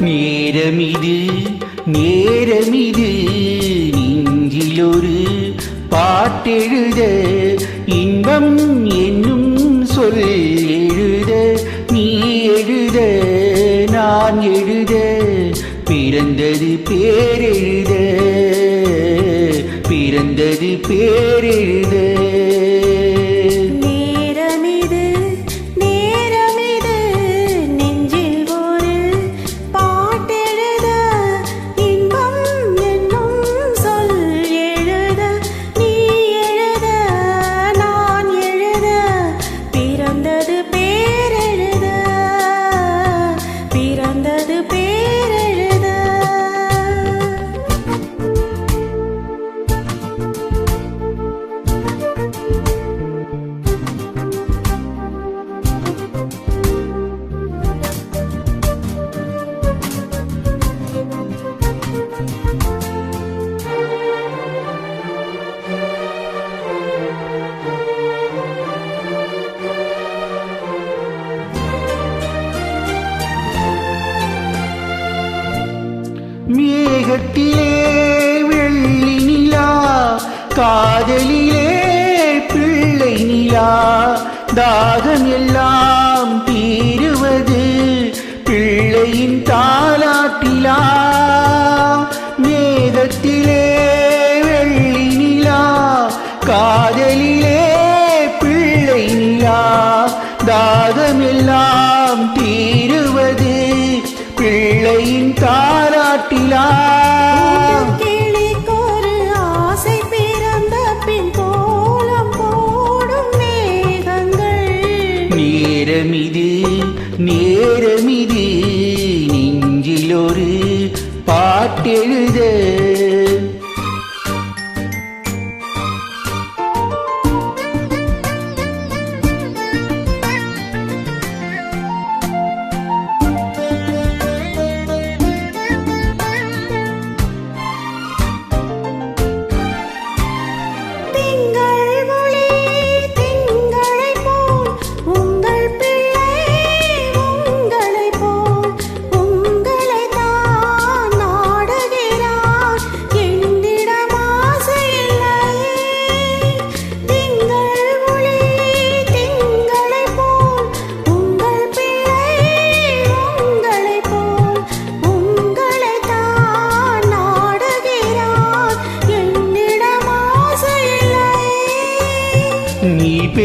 நேரமிது நேரமிது. நெஞ்சிலொரு பாட்டெழுத இன்பம் என்னும் சொல் எழுத. நீ எழுத நான் எழுத. பிறந்தது பேரெழுத பிறந்தது பேரெழுத. மேகத்திலே வெள்ளி நிலா காதலிலே பிள்ளை நிலா. தாகம் எல்லாம் தீருவது பிள்ளையின் தாலாட்டிலா மேகத்திலே வெள்ளி நிலா காதலிலே பிள்ளை நிலா. தாகம் எல்லாம் தீருவது பிள்ளையின் தாரா தாராட்டிலா கிளிக்கொரு ஆசை பிறந்த பின் கோலம் போடும் மேகங்கள். நேரமிது நேரமிது நெஞ்சில் ஒரு பாட்டெழுத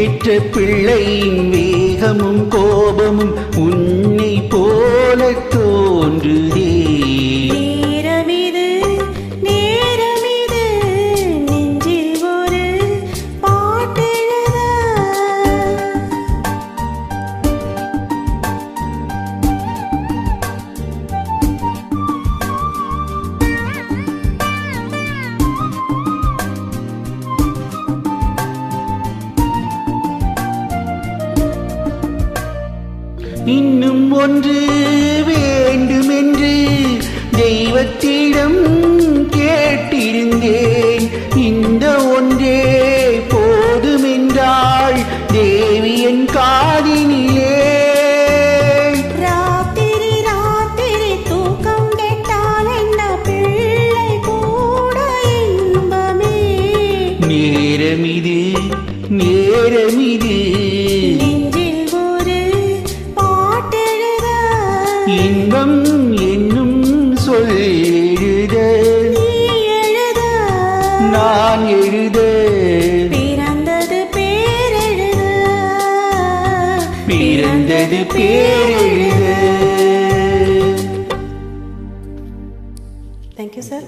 பெற்ற பிள்ளையின் வேகமும் கோபமும் இன்னும் ஒன்று வேண்டுமென்று தெய்வத்திடம் கேட்டிருந்தேன். இந்த ஒன்றே போதுமென்றாள் தேவி என் காதினிலே. ராத்திரி ராத்திரி இன்பம் என்னும் சொல்லிடுத நான் எழுத. பிறந்தது பேரெழுத பிறந்தது பேரெழுத தேங்க்யூ சார்